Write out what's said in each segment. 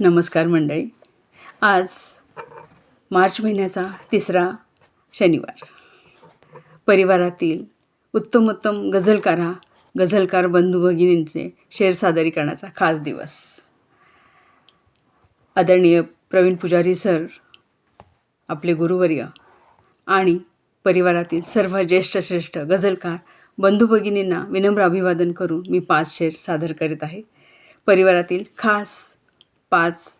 नमस्कार मंडळी. आज मार्च महिन्याचा तिसरा शनिवार. परिवारातील उत्तमोत्तम गझलकारा गझलकार बंधू भगिनींचे शेर सादरीकरणाचा खास दिवस. आदरणीय प्रवीण पुजारी सर आपले गुरुवर्य आणि परिवारातील सर्व ज्येष्ठ श्रेष्ठ गझलकार बंधू भगिनींना विनम्र अभिवादन करून मी पाच शेर सादर करीत आहे. परिवारातील खास पाच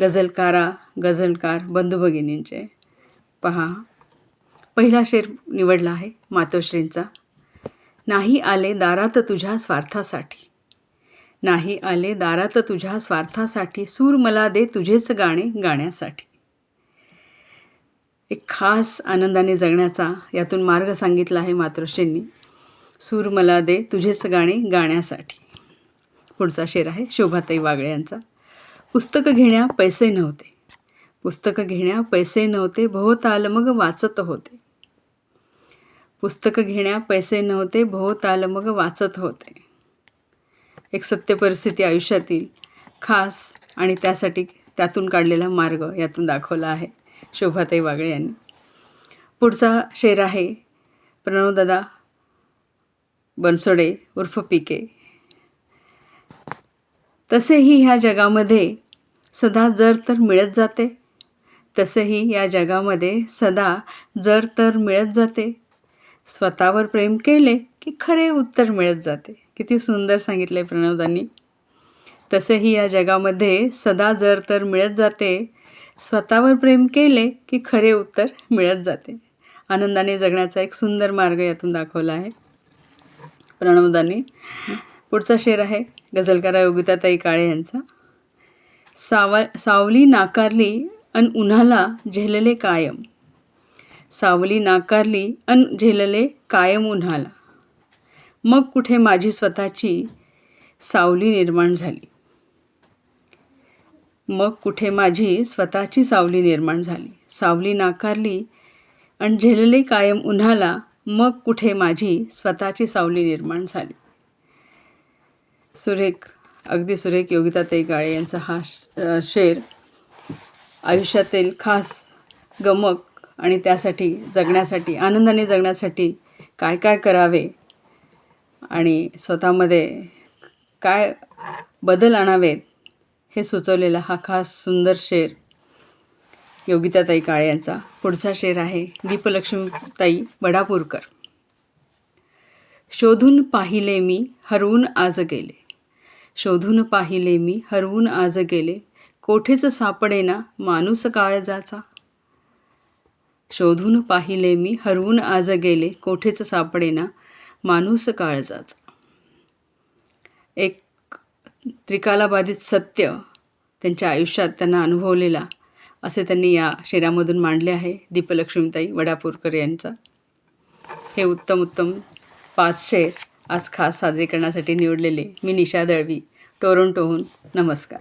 गझलकारा गझलकार बंधू भगिनींचे. पहा पहिला शेर निवडला आहे मातोश्रींचा. नाही आले दारात तुझ्या स्वार्थासाठी. नाही आले दारात तुझ्या स्वार्थासाठी सूर मला दे तुझेच गाणे गाण्यासाठी. एक खास आनंदाने जगण्याचा यातून मार्ग सांगितला आहे मातोश्रींनी. सूर मला दे तुझेच गाणे गाण्यासाठी. पुढचा शेर आहे शोभाताई वागळे यांचा. पुस्तकं घेण्या पैसे नव्हते. पुस्तकं घेण्या पैसे नव्हते भोवताल मग वाचत होते. पुस्तकं घेण्या पैसे नव्हते भोवताल मग वाचत होते. एक सत्य परिस्थिती आयुष्यातील खास आणि त्यासाठी त्यातून काढलेला मार्ग यातून दाखवला आहे शोभाताई वागळे यांनी. पुढचा शेर आहे प्रणवदादा बनसोडे उर्फ पिके तसेही ह्या जगामध्ये सदा जर तर मिळत जाते. तसेही या जगामध्ये सदा जर तर मिळत जाते. स्वतःवर प्रेम केले की खरे उत्तर मिळत जाते. किती सुंदर सांगितलं आहे प्रणवदांनी. तसेही या जगामध्ये सदा जर तर मिळत जाते. स्वतःवर प्रेम केले की खरे उत्तर मिळत जाते. आनंदाने जगण्याचा एक सुंदर मार्ग यातून दाखवला आहे. प्रणवदांनी पुढचा शेर आहे गझलकारा योगिताताई काळे यांचा. सावा सावली नाकारली अन उन्हाला झेलले कायम. सावली नाकारली अन झेलले कायम उन्हाला. मग कुठे माझी स्वतःची सावली निर्माण झाली? मग कुठे माझी स्वतःची सावली निर्माण झाली? सावली नाकारली आणि झेलले कायम उन्हाला मग कुठे माझी स्वतःची सावली निर्माण झाली? सुरेख अगदी सुरेख योगिताताई काळे यांचा हा शेर आयुष्यातील खास गमक आणि त्यासाठी जगण्यासाठी आनंदाने जगण्यासाठी काय काय करावे आणि स्वतःमध्ये काय बदल आणावेत हे सुचवलेला हा खास सुंदर शेर योगिताताई काळे यांचा. पुढचा शेर आहे दीपलक्ष्मीताई वडापूरकर शोधून पाहिले मी हरवून आज गेले. शोधून पाहिले मी हरवून आज गेले. कोठेच सापडेना माणूस काळजाचा. शोधून पाहिले मी हरवून आज गेले. कोठेच सापडेना माणूस काळजाचा. एक त्रिकालाबाधित सत्य त्यांच्या आयुष्यात त्यांना अनुभवलेला असे त्यांनी या शेरामधून मांडले आहे दीपलक्ष्मीताई वडापूरकर यांचा. हे उत्तम उत्तम पाच शेर आज खास साजरे करण्यासाठी निवडलेले मी निशा दळवी. टोरंटोहून नमस्कार.